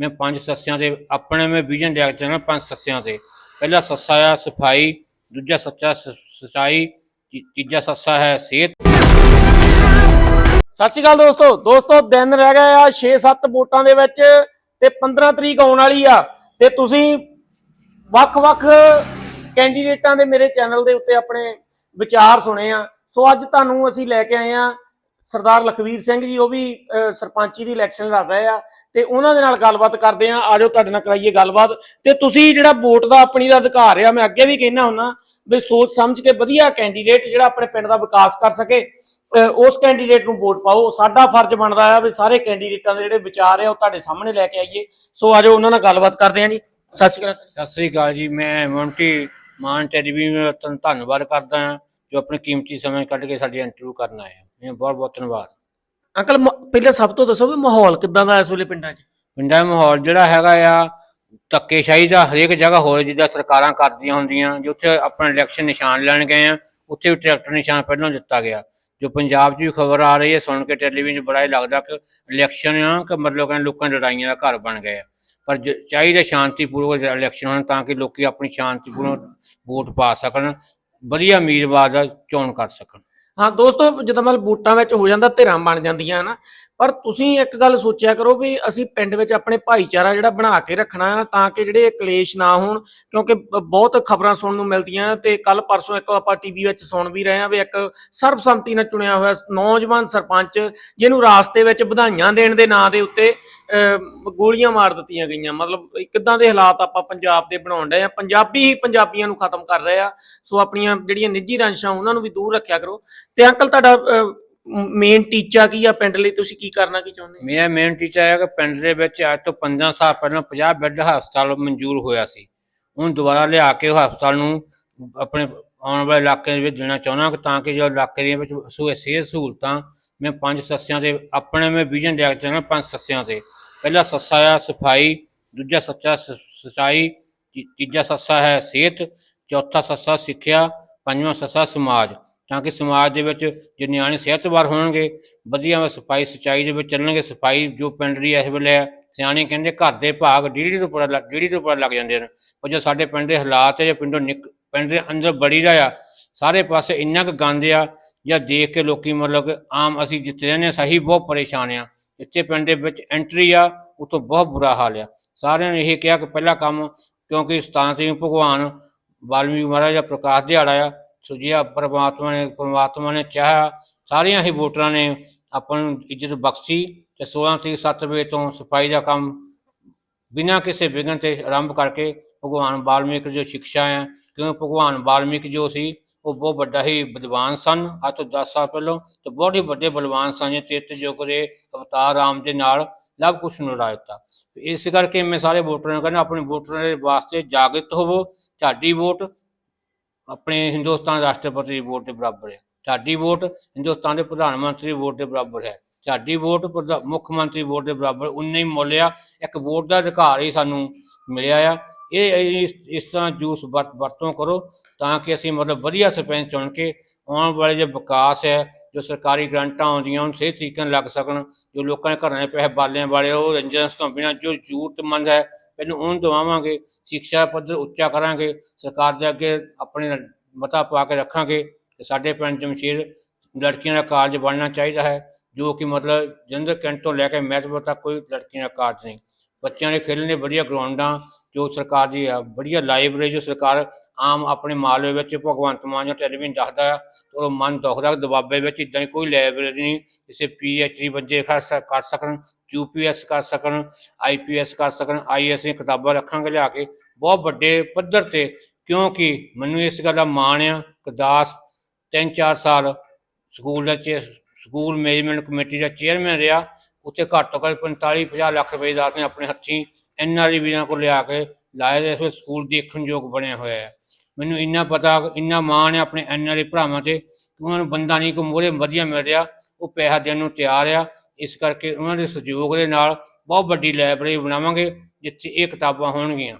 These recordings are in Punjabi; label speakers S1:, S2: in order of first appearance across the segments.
S1: ਮੈਂ ਪੰਜ ਸੱਸਿਆਂ ਦੇ, ਆਪਣੇ ਮੈਂ ਵਿਜ਼ਨ ਲਿਆ ਕੇ ਚੱਲਣਾ ਪੰਜ ਸੱਸਿਆਂ ਤੇ ਪਹਿਲਾ ਸੱਸਾ ਆ ਸਫ਼ਾਈ, ਦੂਜਾ ਸੱਚਾ ਸ- ਤੀਜਾ ਸੱਸਾ ਹੈ ਸਿਹਤ।
S2: ਸਤਿ ਸ਼੍ਰੀ ਅਕਾਲ ਦੋਸਤੋ। ਦੋਸਤੋ, ਦਿਨ ਰਹਿ ਗਏ ਆ 6-7 ਵੋਟਾਂ ਦੇ ਵਿੱਚ ਤੇ 15 ਤਰੀਕ ਆਉਣ ਵਾਲੀ ਆ। ਤੇ ਤੁਸੀਂ ਵੱਖ-ਵੱਖ ਕੈਂਡੀਡੇਟਾਂ ਦੇ ਮੇਰੇ ਚੈਨਲ ਦੇ ਉੱਤੇ ਆਪਣੇ ਵਿਚਾਰ ਸੁਣੇ ਆ। ਸੋ ਅੱਜ ਤੁਹਾਨੂੰ ਅਸੀਂ ਲੈ ਕੇ ਆਏ ਆ ਸਰਦਾਰ ਲਖਵੀਰ ਸਿੰਘ ਜੀ ਉਹ ਵੀ ਅਹ, ਸਰਪੰਚੀ ਦੀ ਇਲੈਕਸ਼ਨ ਲੜ ਰਹੇ ਆ ਤੇ ਉਹਨਾਂ ਦੇ ਨਾਲ ਗੱਲਬਾਤ ਕਰਦੇ ਆ। ਆਜੋ ਤੁਹਾਡੇ ਨਾਲ ਕਰਾਈਏ ਗੱਲਬਾਤ। ਤੇ ਤੁਸੀਂ ਜਿਹੜਾ ਵੋਟ ਦਾ ਆਪਣੀ ਦਾ ਅਧਿਕਾਰ ਆ ਮੈਂ ਅੱਗੇ ਵੀ ਕਹਿਣਾ ਹੁੰਨਾ ਵੀ ਸੋਚ ਸਮਝ ਕੇ ਵਧੀਆ ਕੈਂਡੀਡੇਟ ਜਿਹੜਾ ਆਪਣੇ ਪਿੰਡ ਦਾ ਵਿਕਾਸ ਕਰ ਸਕੇ ਅਹ ਉਸ ਕੈਂਡੀਡੇਟ ਨੂੰ ਵੋਟ ਪਾਓ। ਸਾਡਾ ਫਰਜ਼ ਬਣਦਾ ਆ ਵੀ ਸਾਰੇ ਕੈਂਡੀਡੇਟਾਂ ਦੇ ਜਿਹੜੇ ਵਿਚਾਰ ਆ ਉਹ ਤੁਹਾਡੇ ਸਾਹਮਣੇ ਲੈ ਕੇ ਆਈਏ। ਸੋ ਆਜੋ ਉਹਨਾਂ ਨਾਲ ਗੱਲਬਾਤ ਕਰਦੇ ਆ ਜੀ। ਸਤਿ ਸ਼੍ਰੀ ਅਕਾਲ।
S1: ਸਤਿ ਸ੍ਰੀ ਅਕਾਲ ਜੀ। ਮੈਂ ਮੌਂਟੀ ਮਾਨ ਟੈਲੀਵਿਜ਼ਨ ਦਾ ਧੰਨਵਾਦ ਕਰਦਾ ਹਾਂ ਜੋ ਆਪਣੇ ਕੀਮਤੀ ਸਮੇਂ ਕੱਢ ਕੇ ਸਾਡੀ ਇੰਟਰਵਿਊ ਕਰਨ ਆਏ ਹੋ ਬਹੁਤ ਬਹੁਤ ਧੰਨਵਾਦ।
S2: ਅੰਕਲ ਮ- ਪਹਿਲਾਂ ਸਭ ਤੋਂ ਦੱਸੋ ਵੀ ਮਾਹੌਲ ਕਿੱਦਾਂ ਦਾ ਇਸ ਵੇਲੇ ਪਿੰਡਾਂ 'ਚ?
S1: ਪਿੰਡਾਂ ਦਾ ਮਾਹੌਲ ਜਿਹੜਾ ਹੈਗਾ ਆ ਧੱਕੇਸ਼ਾਹੀ ਦਾ ਹਰੇਕ ਜਗ੍ਹਾ ਹੋ ਰਿਹਾ ਜਿੱਦਾਂ ਸਰਕਾਰਾਂ ਕਰਦੀਆਂ ਹੁੰਦੀਆਂ ਜੋ ਉੱਥੇ ਆਪਣਾ ਇਲੈਕਸ਼ਨ ਨਿਸ਼ਾਨ ਲੈਣ ਗਏ ਆ ਉੱਥੇ ਵੀ ਟਰੈਕਟਰ ਨਿਸ਼ਾਨ ਪਹਿਲਾਂ ਦਿੱਤਾ ਗਿਆ। ਜੋ ਪੰਜਾਬ 'ਚ ਵੀ ਖਬਰ ਆ ਰਹੀ ਹੈ ਸੁਣ ਕੇ ਟੈਲੀਵਿਜ਼ਨ 'ਚ ਬੜਾ ਹੀ ਲੱਗਦਾ ਕਿ ਇਲੈਕਸ਼ਨ ਆ ਕਿ ਮਤਲਬ ਕਹਿੰਦੇ ਲੋਕਾਂ ਦੀ ਲੜਾਈਆਂ ਦਾ ਘਰ ਬਣ ਗਏ ਆ। ਪਰ ਜ- ਚਾਹੀਦਾ ਸ਼ਾਂਤੀਪੂਰਵਕ ਇਲੈਕਸ਼ਨ ਹੋਣ ਤਾਂ ਕਿ ਲੋਕੀ ਆਪਣੀ ਸ਼ਾਂਤੀਪੂਰਵਕ ਵੋਟ ਪਾ ਸਕਣ। ਵਧੀਆ ਉਮੀਦਵਾਰ ਦਾ ਚੋਣ ਕਰ ਸਕਣ।
S2: ਹਾਂ, ਦੋਸਤੋ, ਜਦੋਂ ਮਤਲਬ ਵੋਟਾਂ ਵਿੱਚ ਹੋ ਜਾਂਦਾ, ਧਿਰਾਂ ਬਣ ਜਾਂਦੀਆਂ ਨਾ ਪਰ ਤੁਸੀਂ ਇੱਕ ਗੱਲ ਸੋਚਿਆ ਕਰੋ ਵੀ ਅਸੀਂ ਪਿੰਡ ਵਿੱਚ ਆਪਣੇ ਭਾਈਚਾਰਾ ਜਿਹੜਾ ਬਣਾ ਕੇ ਰੱਖਣਾ ਆ ਤਾਂ ਕਿ ਜਿਹੜੇ ਕਲੇਸ਼ ਨਾ ਹੋਣ, ਕਿਉਂਕਿ ਬਹੁਤ ਖਬਰਾਂ ਸੁਣਨ ਨੂੰ ਮਿਲਦੀਆਂ ਤੇ ਕੱਲ ਪਰਸੋਂ ਇੱਕ ਆਪਾਂ ਟੀਵੀ ਵਿੱਚ ਸੁਣ ਵੀ ਰਹੇ ਹਾਂ ਵੀ ਇੱਕ ਸਰਬਸੰਮਤੀ ਨਾਲ ਚੁਣਿਆ ਹੋਇਆ ਨੌਜਵਾਨ ਸਰਪੰਚ, ਜਿਹਨੂੰ ਰਾਸਤੇ ਵਿੱਚ ਵਧਾਈਆਂ ਦੇਣ ਦੇ ਨਾਂ ਦੇ ਉੱਤੇ ਗੋਲੀਆਂ ਮਾਰ ਦਿੱਤੀਆਂ ਗਈਆਂ। ਮਤਲਬ ਕਿੱਦਾਂ ਦੇ ਹਾਲਾਤ ਆਪਾਂ ਪੰਜਾਬ ਦੇ ਬਣਾਉਣ ਡਏ ਆ। ਪੰਜਾਬੀ ਹੀ ਪੰਜਾਬੀਆਂ ਨੂੰ ਖਤਮ ਕਰ ਰਹੇ ਆ। ਸੋ ਆਪਣੀਆਂ ਜਿਹੜੀਆਂ ਨਿੱਜੀ ਰੰਸ਼ਾਂ ਉਹਨਾਂ ਨੂੰ ਵੀ ਦੂਰ ਰੱਖਿਆ ਕਰੋ। ਤੇ ਅੰਕਲ, ਤੁਹਾਡਾ ਮੇਨ ਟੀਚਾ ਕੀ ਆ ਪਿੰਡ ਲਈ? ਤੁਸੀਂ ਕੀ ਕਰਨਾ, ਕੀ ਚਾਹੁੰਦੇ
S1: ਮੇਰਾ ਮੇਨ ਟੀਚਰ ਹੈ ਕਿ ਪਿੰਡ ਦੇ ਵਿੱਚ ਅੱਜ ਤੋਂ 15 ਸਾਲ ਪਹਿਲਾਂ 50 ਬੈੱਡ ਹਸਪਤਾਲ ਮਨਜ਼ੂਰ ਹੋਇਆ ਸੀ। ਹੁਣ ਦੁਬਾਰਾ ਲਿਆ ਕੇ ਉਹ ਹਸਪਤਾਲ ਨੂੰ ਆਪਣੇ ਆਉਣ ਵਾਲੇ ਇਲਾਕੇ ਦੇ ਵਿੱਚ ਦੇਣਾ ਚਾਹੁੰਦਾ ਤਾਂ ਕਿ ਜੋ ਇਲਾਕੇ ਦੇ ਵਿੱਚ ਸੂ ਸਿਹਤ ਸਹੂਲਤਾਂ, ਮੈਂ ਪੰਜ ਸੱਸਿਆਂ ਦੇ, ਆਪਣੇ ਮੈਂ ਵਿਜ਼ਨ ਲਿਆ ਕੇ ਪੰਜ ਸੱਸਿਆਂ ਤੇ ਪਹਿਲਾ ਸੱਸਾ ਆ ਸਫ਼ਾਈ ਦੂਜਾ ਸੱਚਾ ਸ- ਸਚਾਈ ਤੀਜਾ ਸੱਸਾ ਹੈ ਸਿਹਤ ਚੌਥਾ ਸੱਸਾ ਸਿੱਖਿਆ ਪੰਜਵਾਂ ਸੱਸਾ ਸਮਾਜ। ਤਾਂ ਕਿ ਸਮਾਜ ਦੇ ਵਿੱਚ ਜੇ ਨਿਆਣੇ ਸਿਹਤਵਾਰ ਹੋਣਗੇ ਵਧੀਆ ਸਫ਼ਾਈ ਸਚਾਈ ਦੇ ਵਿੱਚ ਚੱਲਣਗੇ ਸਫ਼ਾਈ ਜੋ ਪਿੰਡ ਦੀ ਇਸ ਵੇਲੇ ਹੈ, ਸਿਆਣੇ ਕਹਿੰਦੇ ਘਰ ਦੇ ਭਾਗ ਡੇਢੀ ਤੋਂ ਉੱਪਰ ਲੱਗ ਡੇਢੀ ਤੋਂ ਲੱਗ ਜਾਂਦੇ ਨੇ ਪਰ ਜੋ ਸਾਡੇ ਪਿੰਡ ਦੇ ਹਾਲਾਤ ਹੈ ਜੇ ਪਿੰਡੋਂ ਨਿਕ ਪਿੰਡ ਦੇ ਅੰਦਰ ਬੜੀ ਦਾ ਆ ਸਾਰੇ ਪਾਸੇ ਇੰਨਾ ਕੁ ਗੰਦ ਆ ਜਾਂ ਦੇਖ ਕੇ ਲੋਕੀ ਮਤਲਬ ਕਿ ਆਮ ਅਸੀਂ ਜਿੱਥੇ ਰਹਿੰਦੇ ਹਾਂ ਸਹੀ ਬਹੁਤ ਪਰੇਸ਼ਾਨ ਆ ਇੱਥੇ ਪਿੰਡ ਦੇ ਵਿੱਚ ਐਂਟਰੀ ਆ ਉਤੋਂ ਬਹੁਤ ਬੁਰਾ ਹਾਲ ਆ। ਸਾਰਿਆਂ ਨੇ ਇਹ ਕਿਹਾ ਕਿ ਪਹਿਲਾ ਕੰਮ, ਕਿਉਂਕਿ ਸਤਾਨ ਤੇ ਭਗਵਾਨ ਵਾਲਮੀਕ ਮਹਾਰਾਜ ਦਾ ਪ੍ਰਕਾਸ਼ ਦਿਹਾੜਾ ਆ ਸੁਜਿਆ ਪਰਮਾਤਮਾ ਨੇ ਪਰਮਾਤਮਾ ਨੇ ਚਾਹਿਆ, ਸਾਰੀਆਂ ਹੀ ਵੋਟਰਾਂ ਨੇ ਆਪਾਂ ਨੂੰ ਇੱਜ਼ਤ ਬਖਸ਼ੀ ਤੇ 16 ਤਰੀਕ 7 ਵਜੇ ਤੋਂ ਸਫ਼ਾਈ ਦਾ ਕੰਮ ਬਿਨਾਂ ਕਿਸੇ ਵਿਘਨ ਤੇ ਆਰੰਭ ਕਰਕੇ ਭਗਵਾਨ ਵਾਲਮੀਕ ਜੋ ਸਿੱਖਿਆ ਹੈ ਕਿਉਂ ਭਗਵਾਨ ਵਾਲਮੀਕ ਜੋ ਸੀ ਉਹ ਬਹੁਤ ਵੱਡਾ ਹੀ ਵਿਦਵਾਨ ਸਨ। ਅੱਜ ਤੋਂ 10 ਸਾਲ ਪਹਿਲਾਂ ਤੇ ਬਹੁਤ ਹੀ ਵੱਡੇ ਬਲਵਾਨ ਸਨ ਜੇ ਤੇਤ ਯੁੱਗ ਦੇ ਅਵਤਾਰ ਰਾਮ ਦੇ ਨਾਲ ਲਵ ਕੁਸ਼ ਨੂੰ ਰਾਇਤਾ ਇਸ ਕਰਕੇ ਮੈਂ ਸਾਰੇ ਵੋਟਰਾਂ ਨੂੰ ਕਹਿੰਦਾ, ਆਪਣੇ ਵੋਟਰਾਂ ਦੇ ਵਾਸਤੇ ਜਾਗਰਤ ਹੋਵੋ। ਤੁਹਾਡੀ ਵੋਟ ਆਪਣੇ ਹਿੰਦੁਸਤਾਨ ਰਾਸ਼ਟਰਪਤੀ ਦੀ ਵੋਟ ਦੇ ਬਰਾਬਰ ਹੈ। ਸਾਡੀ ਵੋਟ ਹਿੰਦੁਸਤਾਨ ਦੇ ਪ੍ਰਧਾਨ ਮੰਤਰੀ ਵੋਟ ਦੇ ਬਰਾਬਰ ਹੈ। ਸਾਡੀ ਵੋਟ ਪ੍ਰਧਾ- ਮੁੱਖ ਮੰਤਰੀ ਵੋਟ ਦੇ ਬਰਾਬਰ ਉਨੇ ਹੀ ਮੁੱਲ ਆ। ਇੱਕ ਵੋਟ ਦਾ ਅਧਿਕਾਰ ਹੀ ਸਾਨੂੰ ਮਿਲਿਆ ਆ। ਇਹ ਇਸ ਇਸ ਤਰ੍ਹਾਂ ਜੂਸ ਵਰਤ- ਵਰਤੋਂ ਕਰੋ। ਤਾਂ ਕਿ ਅਸੀਂ ਮਤਲਬ ਵਧੀਆ ਸਰਪੰਚ ਚੁਣ ਕੇ ਆਉਣ ਵਾਲੇ ਜੋ ਵਿਕਾਸ ਹੈ, ਜੋ ਸਰਕਾਰੀ ਗ੍ਰਾਂਟਾਂ ਆਉਂਦੀਆਂ, ਉਹਨੂੰ ਸਹੀ ਤਰੀਕੇ ਨਾਲ ਲੱਗ ਸਕਣ, ਜੋ ਲੋਕਾਂ ਦੇ ਘਰਾਂ ਦੇ ਪੈਸੇ ਬਾਲਿਆਂ ਵਾਲੇ, ਉਹ ਰੰਜਨਸ ਤੋਂ ਬਿਨਾਂ ਜੋ ਜ਼ਰੂਰਤਮੰਦ ਹੈ, ਇਹਨੂੰ ਉਹਨੂੰ ਦਵਾਵਾਂਗੇ, ਸਿੱਖਿਆ ਪੱਧਰ ਉੱਚਾ ਕਰਾਂਗੇ, ਸਰਕਾਰ ਦੇ ਅੱਗੇ ਆਪਣੇ ਮਤਾ ਪਾ ਕੇ ਰੱਖਾਂਗੇ ਕਿ ਸਾਡੇ ਪਿੰਡ ਜਮਸ਼ੇਰ ਲੜਕੀਆਂ ਦਾ ਕਾਰਜ ਬਣਨਾ ਚਾਹੀਦਾ ਹੈ, ਜੋ ਕਿ ਮਤਲਬ ਜੰਦਰ ਕੈਂਟ ਤੋਂ ਲੈ ਕੇ ਮਹਿਤਪੁਰ ਤੱਕ ਕੋਈ ਲੜਕੀਆਂ ਦਾ ਕਾਰਜ ਨਹੀਂ। ਬੱਚਿਆਂ ਦੇ ਖੇਡਣ ਲਈ ਵਧੀਆ ਗਰਾਊਂਡਾਂ, ਜੋ ਸਰਕਾਰ ਦੀ ਆ ਵਧੀਆ ਲਾਇਬ੍ਰੇਰੀ, ਜੋ ਸਰਕਾਰ ਆਮ ਆਪਣੇ ਮਾਲਵੇ ਵਿੱਚ ਭਗਵੰਤ ਮਾਨ ਜੋ ਟੈਲੀਵਿਜ਼ਨ ਦੱਸਦਾ ਆ ਉਹ ਮਨ ਦੁਖਦਾ ਕਿ ਦਬਾਬੇ ਵਿੱਚ ਇਦਾਂ ਦੀ ਕੋਈ ਲਾਇਬ੍ਰੇਰੀ ਨਹੀਂ ਕਿਸੇ ਪੀਐਚਡੀ ਬੰਦੇ ਕਰ ਸਕ- ਕਰ ਸਕਣ ਯੂਪੀਐਸ ਕਰ ਸਕਣ ਆਈਪੀਐਸ ਕਰ ਸਕਣ ਆਈਐਸ ਦੀਆਂ ਕਿਤਾਬਾਂ ਰੱਖਾਂਗੇ ਲਿਆ ਕੇ, ਬਹੁਤ ਵੱਡੇ ਪੱਧਰ ਤੇ, ਕਿਉਂਕਿ ਮੈਨੂੰ ਇਸ ਗੱਲ ਦਾ ਮਾਣ ਆ ਕਿ ਦਾਸ ਤਿੰਨ ਚਾਰ ਸਾਲ ਸਕੂਲ ਦਾ ਚੇ, ਸਕੂਲ ਮੈਨੇਜਮੈਂਟ ਕਮੇਟੀ ਦਾ ਚੇਅਰਮੈਨ ਰਿਹਾ ਉੱਥੇ ਘੱਟ ਤੋਂ ਘੱਟ 45 50 ਲੱਖ ਰੁਪਏ ਦਾ ਨੇ ਆਪਣੇ ਹੱਥੀਂ ਐਨਆਰਈ ਵੀਰਾਂ ਕੋਲ ਲਿਆ ਕੇ ਲਾਇਆ ਦੇ ਇਸ ਵੇਲੇ ਸਕੂਲ ਦੇਖਣ ਯੋਗ ਬਣਿਆ ਹੋਇਆ ਹੈ। ਮੈਨੂੰ ਇੰਨਾ ਪਤਾ, ਇੰਨਾ ਮਾਣ ਹੈ ਆਪਣੇ ਐਨਆਰਈ ਭਰਾਵਾਂ ਤੇ ਕਿ ਉਹਨਾਂ ਨੂੰ ਬੰਦਾ ਨਹੀਂ ਕੋ ਮੋਰੇ ਵਧੀਆ ਮਿਲ ਰਿਹਾ, ਉਹ ਪੈਸਾ ਦੇਣ ਨੂੰ ਤਿਆਰ ਆ। ਇਸ ਕਰਕੇ ਉਹਨਾਂ ਦੇ ਸਹਿਯੋਗ ਦੇ ਨਾਲ ਬਹੁਤ ਵੱਡੀ ਲਾਇਬ੍ਰੇਰੀ ਬਣਾਵਾਂਗੇ, ਜਿੱਥੇ ਇਹ ਕਿਤਾਬਾਂ ਹੋਣਗੀਆਂ।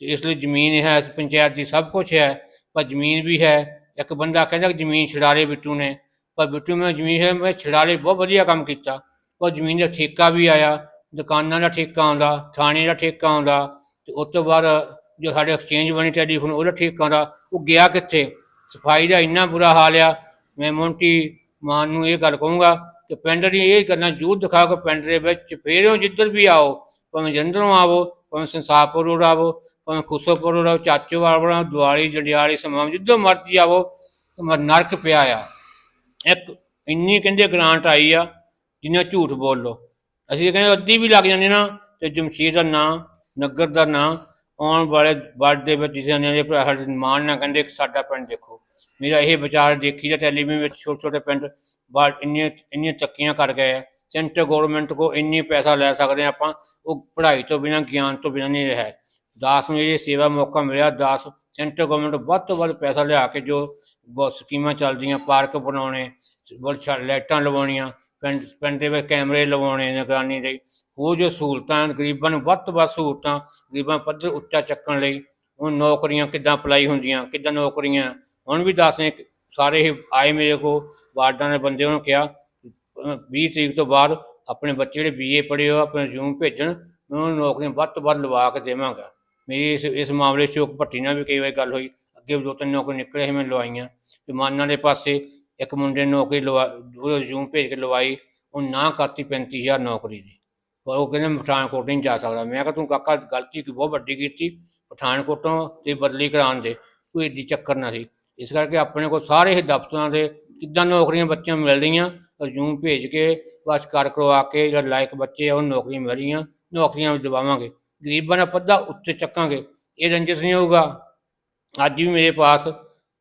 S1: ਤੇ ਇਸ ਲਈ ਜ਼ਮੀਨ ਹੈ ਪੰਚਾਇਤ ਦੀ ਸਭ ਕੁਝ ਹੈ, ਪਰ ਜ਼ਮੀਨ ਵੀ ਹੈ। ਇੱਕ ਬੰਦਾ ਕਹਿੰਦਾ ਕਿ ਜ਼ਮੀਨ ਛਡਾ ਲਈ ਬਿੱਟੂ ਨੇ, ਪਰ ਬਿੱਟੂ ਮੈਂ ਜ਼ਮੀਨ ਹੈ ਮੈਂ ਛਡਾ ਲਈ ਬਹੁਤ ਵਧੀਆ ਕੰਮ ਕੀਤਾ। ਉਹ ਜ਼ਮੀਨ ਦਾ ਠੇਕਾ ਵੀ ਆਇਆ, ਦੁਕਾਨਾਂ ਦਾ ਠੇਕਾ ਆਉਂਦਾ, ਥਾਣੇ ਦਾ ਠੇਕਾ ਆਉਂਦਾ, ਤੇ ਉਸ ਤੋਂ ਬਾਅਦ ਜੋ ਸਾਡੇ ਐਕਸਚੇਂਜ ਬਣੀ ਟੈਲੀਫੋਨ, ਉਹਦਾ ਠੇਕਾ ਆਉਂਦਾ, ਉਹ ਗਿਆ ਕਿੱਥੇ? ਸਫ਼ਾਈ ਦਾ ਇੰਨਾ ਬੁਰਾ ਹਾਲ ਆ, ਮੈਂ ਮੌਂਟੀ ਮਾਨ ਨੂੰ ਇਹ ਗੱਲ ਕਹੂੰਗਾ ਕਿ ਪਿੰਡ ਦੀ ਇਹ ਕਰਨਾ ਜ਼ਰੂਰ ਦਿਖਾਓ ਕਿ ਪਿੰਡ ਦੇ ਵਿੱਚ ਫੇਰੋਂ ਜਿੱਧਰ ਵੀ ਆਓ, ਭਾਵੇਂ ਜੰਦਰੋਂ ਆਵੋ, ਭਾਵੇਂ ਸੰਸਾਰਪੁਰ ਰੋਡ ਆਵੋ, ਭਾਵੇਂ ਖੁਸੋਪੁਰ ਰੋਡ ਆਵੋ ਚਾਚੋਵਾਲ ਬਣਾ ਦਿਵਾਲੀ, ਜੰਡਿਆਲੀ ਸਮਾਂ ਜਿੱਦੋਂ ਮਰਜ਼ੀ ਆਵੋ ਨਰਕ ਪਿਆ ਆ। ਇੱਕ ਇੰਨੀ ਕਹਿੰਦੇ ਗ੍ਰਾਂਟ ਆਈ ਆ ਜਿੰਨਾ ਝੂਠ ਬੋਲ। ਲੋ ਅਸੀਂ ਕਹਿੰਦੇ ਅੱਧੀ ਵੀ ਲੱਗ ਜਾਂਦੀ ਨਾ, ਤੇ ਜਮਸ਼ੀਦ ਦਾ ਨਾਂ, ਨਗਰ ਦਾ ਨਾਂ, ਆਉਣ ਵਾਲੇ ਵਰਡ ਦੇ ਵਿੱਚ ਜਿਸੇ ਨੇ ਸਾਡੇ ਮਾਣ ਨਾ ਕਹਿੰਦੇ ਸਾਡਾ ਪਿੰਡ ਦੇਖੋ। ਮੇਰਾ ਇਹ ਵਿਚਾਰ ਦੇਖੀ ਜਾਂ ਟੈਲੀਵਿਜ਼ਨ ਵਿੱਚ ਛੋਟੇ ਛੋਟੇ ਪਿੰਡ ਬਾਹਰ ਇੰਨੀਆਂ ਇੰਨੀਆਂ ਤੱਕੀਆਂ ਕਰ ਗਏ ਆ। ਸੈਂਟਰ ਗਵਰਨਮੈਂਟ ਕੋ ਇੰਨੀ ਪੈਸਾ ਲੈ ਸਕਦੇ ਆ ਆਪਾਂ, ਉਹ ਪੜ੍ਹਾਈ ਤੋਂ ਬਿਨਾਂ, ਗਿਆਨ ਤੋਂ ਬਿਨਾਂ ਨਹੀਂ ਰਿਹਾ। ਦਾਸ ਨੂੰ ਇਹ ਸੇਵਾ ਮੌਕਾ ਮਿਲਿਆ, ਦਾਸ ਸੈਂਟਰ ਗਵਰਨਮੈਂਟ ਵੱਧ ਤੋਂ ਵੱਧ ਪੈਸਾ ਲਿਆ ਕੇ ਜੋ ਗੋ ਸਕੀਮਾਂ ਚੱਲਦੀਆਂ, ਪਾਰਕ ਬਣਾਉਣੇ ਲਾਈਟਾਂ ਲਵਾਉਣੀਆਂ ਪਿੰਡ ਪਿੰਡ ਦੇ ਵਿੱਚ ਕੈਮਰੇ ਲਵਾਉਣੇ ਨਿਗਰਾਨੀ ਲਈ। ਉਹ ਜੋ ਸਹੂਲਤਾਂ ਗਰੀਬਾਂ ਨੂੰ ਵੱਧ ਤੋਂ ਵੱਧ ਸਹੂਲਤਾਂ, ਗਰੀਬਾਂ ਪੱਧਰ ਉੱਚਾ ਚੱਕਣ ਲਈ। ਉਹ ਨੌਕਰੀਆਂ ਕਿੱਦਾਂ ਅਪਲਾਈ ਹੁੰਦੀਆਂ, ਕਿੱਦਾਂ ਨੌਕਰੀਆਂ? ਹੁਣ ਵੀ ਦੱਸਦੇ ਸਾਰੇ ਹੀ ਆਏ ਮੇਰੇ ਕੋ ਵਾਰਡਾਂ ਦੇ ਬੰਦੇ ਉਹਨੂੰ ਕਿਹਾ, ਅਹ 20 ਤਰੀਕ ਤੋਂ ਬਾਅਦ ਆਪਣੇ ਬੱਚੇ ਜਿਹੜੇ ਬੀਏ ਪੜ੍ਹੇ ਹੋ ਆਪਣੇ ਰਿਜ਼ਿਊਮ ਭੇਜਣ, ਮੈਂ ਉਹਨਾਂ ਨੂੰ ਨੌਕਰੀਆਂ ਵੱਧ ਤੋਂ ਵੱਧ ਲਵਾ ਕੇ ਦੇਵਾਂਗਾ। ਮੇਰੀ ਇਸ ਇਸ ਮਾਮਲੇ 'ਚ ਸ਼ੋਕ ਭੱਟੀ ਨਾਲ ਵੀ ਕਈ ਵਾਰੀ ਗੱਲ ਹੋਈ। ਅੱਗੇ ਵੀ ਦੋ ਤਿੰਨ ਨੌਕਰੀ ਨਿਕਲੇ ਸੀ, ਮੈਂ ਲਵਾਈਆਂ। ਤੇ ਮਾਨਾਂ ਦੇ ਪਾਸੇ ਇੱਕ ਮੁੰਡੇ ਨੂੰ ਨੌਕਰੀ ਲਵਾ, ਉਹ ਰਿਜ਼ਿਊਮ ਭੇਜ ਕੇ ਲਵਾਈ, ਉਹ ਨਾ ਕਰਤੀ 35000 ਨੌਕਰੀ ਦੀ। ਪਰ ਉਹ ਕਹਿੰਦੇ ਪਠਾਨਕੋਟ ਨਹੀਂ ਜਾ ਸਕਦਾ। ਮੈਂ ਕਿਹਾ ਤੂੰ ਕਾਕਾ ਗਲਤੀ ਕੀ, ਬਹੁਤ ਵੱਡੀ ਕੀਤੀ, ਪਠਾਨਕੋਟੋਂ ਤੇ ਬਦਲੀ ਕਰਾਉਣ ਦੇ। ਕੋਈ ਏਡੀ ਚੱਕਰ ਨਾ ਸੀ। ਇਸ ਕਰਕੇ ਆਪਣੇ ਕੋਲ ਸਾਰੇ ਹੀ ਦਫ਼ਤਰਾਂ ਦੇ ਕਿੱਦਾਂ ਨੌਕਰੀਆਂ ਬੱਚਿਆਂ ਨੂੰ ਮਿਲ ਰਹੀਆਂ ਰਿਜ਼ਿਊਮ ਭੇਜ ਕੇ, ਬਸ ਕਰ ਕਰਵਾ ਕੇ, ਜਿਹੜੇ ਲਾਇਕ ਬੱਚੇ ਆ, ਉਹ ਨੌਕਰੀਆਂ ਮਿਲ ਰਹੀਆਂ, ਨੌਕਰੀਆਂ ਵੀ ਦਿਵਾਵਾਂਗੇ। ਗਰੀਬਾਂ ਦਾ ਪੱਦਾ ਉੱਤੇ ਚੱਕਾਂਗੇ, ਇਹ ਰੰਜਿਸ਼ ਨਹੀਂ ਹੋਊਗਾ। ਅੱਜ ਵੀ ਮੇਰੇ ਪਾਸ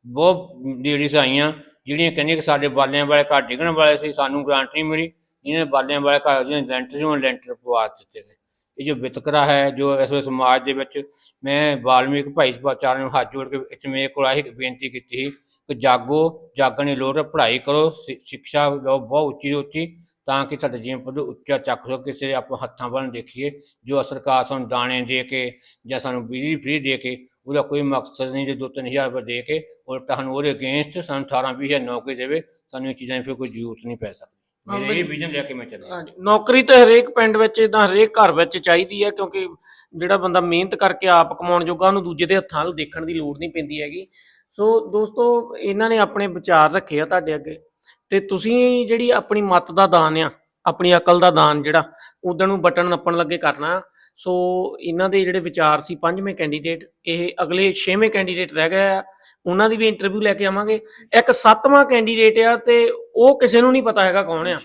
S1: ਬਹੁਤ ਲੇਡੀਜ਼ ਆਈਆਂ ਜਿਹੜੀਆਂ ਕਹਿੰਦੀਆਂ ਕਿ ਸਾਡੇ ਬਾਲਿਆਂ ਵਾਲੇ ਘਰ ਡਿੱਗਣ ਵਾਲੇ ਸੀ, ਸਾਨੂੰ ਗਰੰਟ ਨਹੀਂ ਮਿਲੀ। ਜਿਹਨੇ ਬਾਲਿਆਂ ਵਾਲੇ ਘਰ ਜਿਹਨੇ ਲੈਂਟਰ ਸੀ ਉਹ ਲੈਂਟਰ ਪਵਾ ਦਿੱਤੇ ਗਏ ਇਹ ਜੋ ਵਿਤਕਰਾ ਹੈ, ਜੋ ਇਸ ਵੇਲੇ ਸਮਾਜ ਦੇ ਵਿੱਚ ਮੈਂ ਵਾਲਮੀਕ ਭਾਈਚਾਰੇ ਨੂੰ ਹੱਥ ਜੋੜ ਕੇ ਇੱਥੇ ਮੇਰੇ ਕੋਲ ਆਹੀ ਬੇਨਤੀ ਕੀਤੀ ਸੀ ਕਿ ਜਾਗੋ, ਜਾਗਣ ਦੀ ਲੋੜ ਹੈ, ਪੜ੍ਹਾਈ ਕਰੋ, ਸਿ- ਸਿੱਖਿਆ ਲਓ, ਬਹੁਤ ਉੱਚੀ ਤੋਂ ਉੱਚੀ, ਤਾਂ ਕਿ ਸਾਡਾ ਜੀਵਨ ਪੱਧਰ ਉੱਚਾ ਚੱਕ ਸਕੋ। ਕਿਸੇ ਆਪਾਂ ਹੱਥਾਂ ਵੱਲ ਦੇਖੀਏ, ਜੋ ਸਰਕਾਰ ਸਾਨੂੰ ਦਾਣੇ ਦੇ ਕੇ ਜਾਂ ਸਾਨੂੰ ਬਿਜਲੀ ਫ੍ਰੀ ਦੇ ਕੇ ਉਹਦਾ ਕੋਈ ਮਕਸਦ ਨਹੀਂ ਜੇ ਦੋ ਤਿੰਨ ਹਜ਼ਾਰ ਰੁਪਏ ਦੇ ਕੇ ਉਲਟਾ ਸਾਨੂੰ ਉਹਦੇ ਅਗੇਂਸਟ ਸਾਨੂੰ 18 ਵੀਹ ਹਜ਼ਾਰ ਨੌਕਰੀ ਦੇਵੇ ਸਾਨੂੰ ਇਹ ਚੀਜ਼ਾਂ ਦੀ ਫਿਰ ਕੋਈ ਜ਼ਰੂਰਤ ਨਹੀਂ ਪੈ ਸਕਦੀ। ਮੇਰੇ ਇਹ ਵਿਜ਼ਨ ਲੈ ਕੇ ਮੈਂ ਚੱਲਿਆ।
S2: ਹਾਂਜੀ। ਨੌਕਰੀ ਤਾਂ ਹਰੇਕ ਪਿੰਡ ਵਿੱਚ ਇਦਾਂ ਹਰੇਕ ਘਰ ਵਿੱਚ ਚਾਹੀਦੀ ਹੈ ਕਿਉਂਕਿ ਜਿਹੜਾ ਬੰਦਾ ਮਿਹਨਤ ਕਰਕੇ ਆਪ ਕਮਾਉਣ ਜੋਗਾ ਉਹਨੂੰ ਦੂਜੇ ਦੇ ਹੱਥਾਂ ਵੱਲ ਦੇਖਣ ਦੀ ਲੋੜ ਨਹੀਂ ਪੈਂਦੀ ਹੈਗੀ। ਸੋ ਦੋਸਤੋ ਇਹਨਾਂ ਨੇ ਆਪਣੇ ਵਿਚਾਰ ਰੱਖੇ ਆ ਤੁਹਾਡੇ ਅੱਗੇ। ਤੇ ਤੁਸੀਂ ਜਿਹੜੀ ਆਪਣੀ ਮੱਤ ਦਾ ਦਾਨ ਆ ਆਪਣੀ ਅਕਲ ਦਾ ਦਾਨ ਜਿਹੜਾ ਉਦੋਂ ਨੂੰ ਬਟਨ ਨੱਪਣ ਲੱਗੇ ਕਰਨਾ। ਸੋ ਇਹਨਾਂ ਦੇ ਜਿਹੜੇ ਵਿਚਾਰ ਸੀ ਪੰਜਵੇਂ ਕੈਂਡੀਡੇਟ ਇਹ ਅਗਲੇ ਛੇਵੇਂ ਕੈਂਡੀਡੇਟ ਰਹਿ ਗਏ ਆ। ਉਹਨਾਂ ਦੀ ਵੀ ਇੰਟਰਵਿਊ ਲੈ ਕੇ ਆਵਾਂਗੇ। ਇੱਕ ਸੱਤਵਾਂ ਕੈਂਡੀਡੇਟ ਆ ਤੇ ਉਹ ਕਿਸੇ ਨੂੰ ਨਹੀਂ ਪਤਾ ਹੈਗਾ ਕੌਣ ਆ।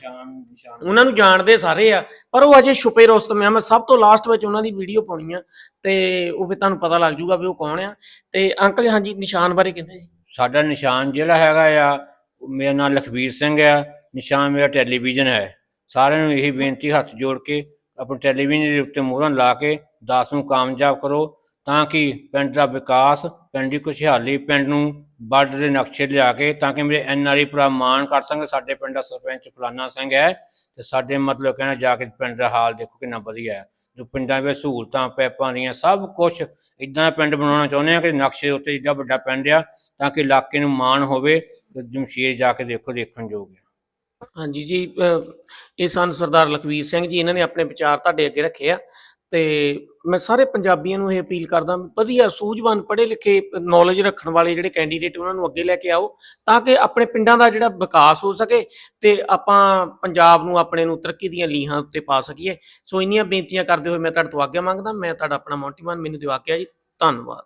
S2: ਉਹਨਾਂ ਨੂੰ ਜਾਣਦੇ ਸਾਰੇ ਆ ਪਰ ਉਹ ਅਜੇ ਛੁਪੇ ਰੁਸਤਮ ਆ। ਮੈਂ ਸਭ ਤੋਂ ਲਾਸਟ ਵਿੱਚ ਉਹਨਾਂ ਦੀ ਵੀਡੀਓ ਪਾਉਣੀ ਆ ਤੇ ਉਹ ਫਿਰ ਤੁਹਾਨੂੰ ਪਤਾ ਲੱਗ ਜੂਗਾ ਵੀ ਉਹ ਕੌਣ ਆ। ਤੇ ਅੰਕਲ ਹਾਂਜੀ ਨਿਸ਼ਾਨ ਬਾਰੇ ਕਹਿੰਦੇ ਜੀ।
S1: ਸਾਡਾ ਨਿਸ਼ਾਨ ਜਿਹੜਾ ਹੈਗਾ ਆ ਮੇਰਾ ਨਾਮ ਲਖਬੀਰ ਸਿੰਘ ਆ। ਨਿਸ਼ਾਨ ਮੇਰਾ ਟੈਲੀਵਿਜ਼ਨ ਹੈ। ਸਾਰਿਆਂ ਨੂੰ ਇਹੀ ਬੇਨਤੀ, ਹੱਥ ਜੋੜ ਕੇ ਆਪਣੇ ਟੈਲੀਵਿਜ਼ਨ ਦੇ ਉੱਤੇ ਮੋਹਰਾਂ ਲਾ ਕੇ ਦਾਸ ਨੂੰ ਕਾਮਯਾਬ ਕਰੋ ਤਾਂ ਕਿ ਪਿੰਡ ਦਾ ਵਿਕਾਸ, ਪਿੰਡ ਦੀ ਖੁਸ਼ਹਾਲੀ, ਪਿੰਡ ਨੂੰ ਬਾਰਡਰ ਦੇ ਨਕਸ਼ੇ ਲਿਆ ਕੇ ਤਾਂ ਕਿ ਮੇਰੇ ਐਨਆਰਆਈ ਭਰਾ ਮਾਣ ਕਰ ਸਕਣ, ਸਾਡੇ ਪਿੰਡ ਦਾ ਸਰਪੰਚ ਫਲਾਨਾ ਸਿੰਘ ਹੈ ਤੇ ਸਾਡੇ ਮਤਲਬ ਕਹਿਣਾ ਜਾ ਕੇ ਪਿੰਡ ਦਾ ਹਾਲ ਦੇਖੋ ਕਿੰਨਾ ਵਧੀਆ ਹੈ। ਜੋ ਪਿੰਡਾਂ ਵਿੱਚ ਸਹੂਲਤਾਂ, ਪੈਪਾਂ ਦੀਆਂ ਸਭ ਕੁਝ ਇਦਾਂ ਦਾ ਪਿੰਡ ਬਣਾਉਣਾ ਚਾਹੁੰਦੇ ਆ ਕਿ ਨਕਸ਼ੇ ਉੱਤੇ ਏਡਾ ਵੱਡਾ ਪਿੰਡ ਆ ਤਾਂ ਕਿ ਇਲਾਕੇ ਨੂੰ ਮਾਣ ਹੋਵੇ ਤੇ ਜਮਸ਼ੀਰ ਜਾ ਕੇ ਦੇਖੋ ਦੇਖਣ ਯੋਗ ਹੈ।
S2: ਹਾਂਜੀ ਜੀ, ਅਹ, ਇਹ ਸਨ ਸਰਦਾਰ ਲਖਵੀਰ ਸਿੰਘ ਜੀ, ਇਹਨਾਂ ਨੇ ਆਪਣੇ ਵਿਚਾਰ ਤੁਹਾਡੇ ਅੱਗੇ ਰੱਖੇ ਆ ਤੇ ਮੈਂ ਸਾਰੇ ਪੰਜਾਬੀਆਂ ਨੂੰ ਇਹ ਅਪੀਲ ਕਰਦਾ, ਵਧੀਆ, ਸੂਝਵਾਨ ਪੜ੍ਹੇ ਲਿਖੇ ਨੌਲੇਜ ਰੱਖਣ ਵਾਲੇ ਜਿਹੜੇ ਕੈਂਡੀਡੇਟ ਉਹਨਾਂ ਨੂੰ ਅੱਗੇ ਲੈ ਕੇ ਆਓ ਤਾਂ ਕਿ ਆਪਣੇ ਪਿੰਡਾਂ ਦਾ ਜਿਹੜਾ ਵਿਕਾਸ ਹੋ ਸਕੇ ਤੇ ਆਪਾਂ ਪੰਜਾਬ ਨੂੰ ਆਪਣੇ ਨੂੰ ਤਰੱਕੀ ਦੀਆਂ ਲੀਹਾਂ ਉੱਤੇ ਪਾ ਸਕੀਏ। ਸੋ ਇੰਨੀਆਂ ਬੇਨਤੀਆਂ ਕਰਦੇ ਹੋਏ ਮੈਂ ਤੁਹਾਡੇ ਤੋਂ ਆਗਿਆ ਮੰਗਦਾ, ਮੈਂ ਤੁਹਾਡਾ ਆਪਣਾ ਮੌਂਟੀ ਮੈਨੂੰ ਦਿਓ ਆਗਿਆ ਜੀ, ਧੰਨਵਾਦ।